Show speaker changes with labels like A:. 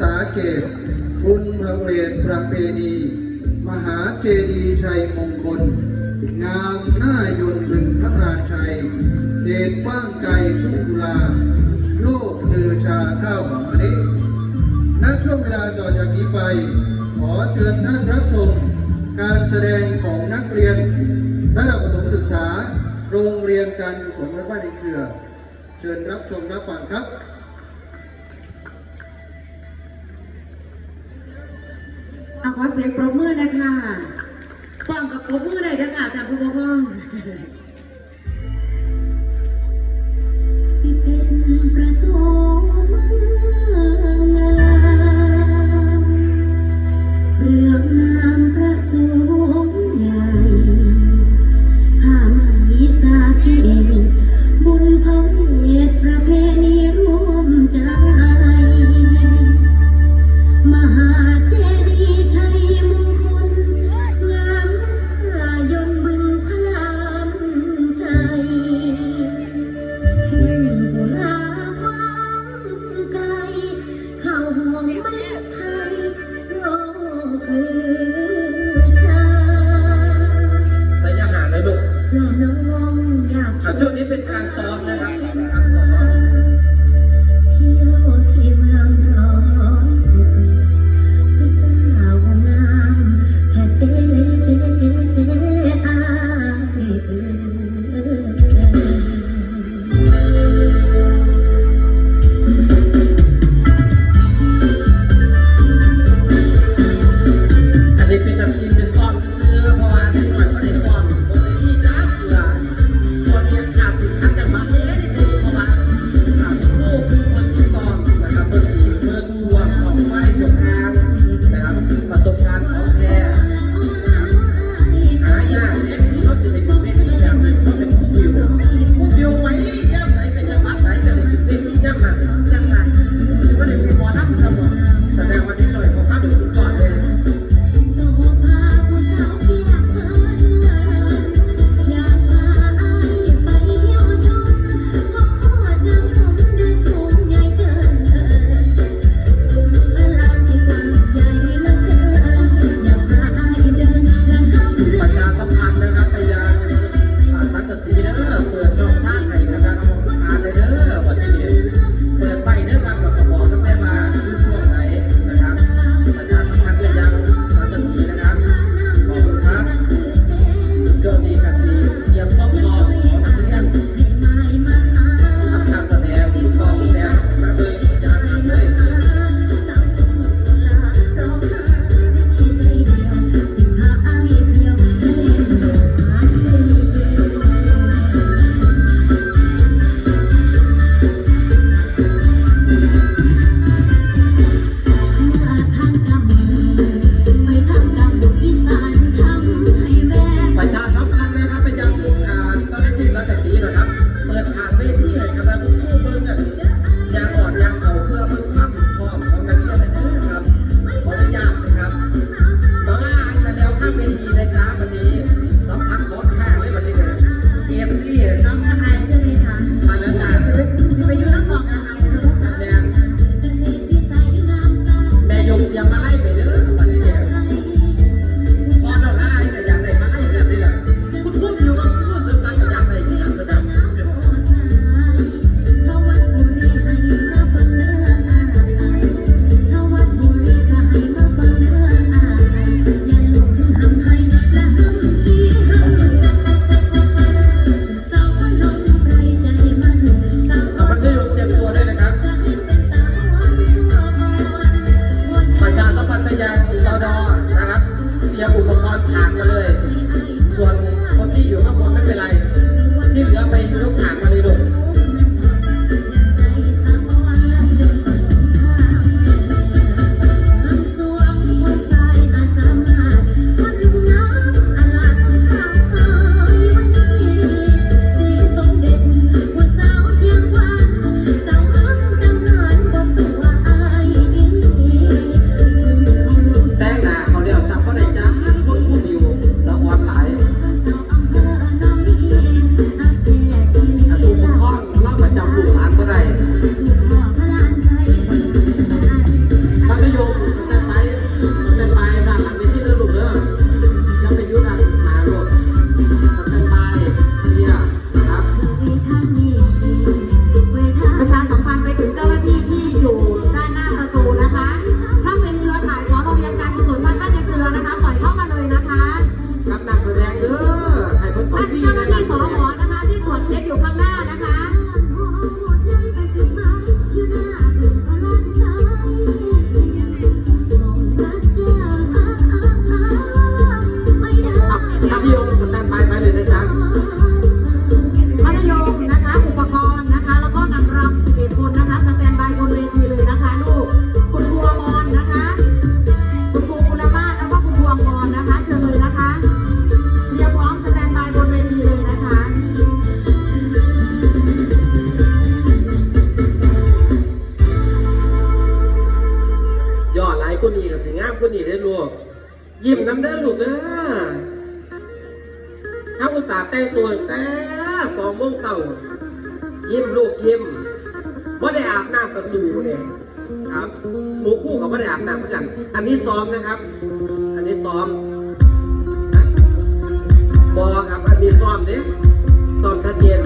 A: สาเกตบุญพระเวทประเพณี มหาเจดีย์ชัยมงคล งามหน้ายนต์บึงพระราชัยเดชกว้างไกลทุกุลา โลกเือชาข้าวหอมมะลิณช่วงเวลาต่อจากนี้ไป ขอเชิญท่านรับชมการแสดงของนักเรียน ระดับประถมศึกษา โรงเรียนการกุศลและบ้านในเครือ เชิญรับชมรับฟังครับ
B: เอาขอเสียงปรบมือนะคะซ่อมกับปรบมือเลยนะคะอาจารย์ผู้ปกครอง
C: สิเป็นประตูมือ กและน้องอยาก
A: อะช่วงนี้เป็นการซ้อมนะครับ
D: ก ยิ้มน้ำได้ลูกเด้อถ้าอุตสาห์แต่ตัวแต่สองโมงเต่ายิ้มลูกยิ้มว่าได้อาบน้ำกระสูเนี่ยครับหมูคู่กับว่าได้อาบน้ำเหมือนกัน อันนี้ซ้อมนะครับ อันนี้ซ้อมบอครับ อันนี้ซ้อมเด้ซ้อมชัดเจน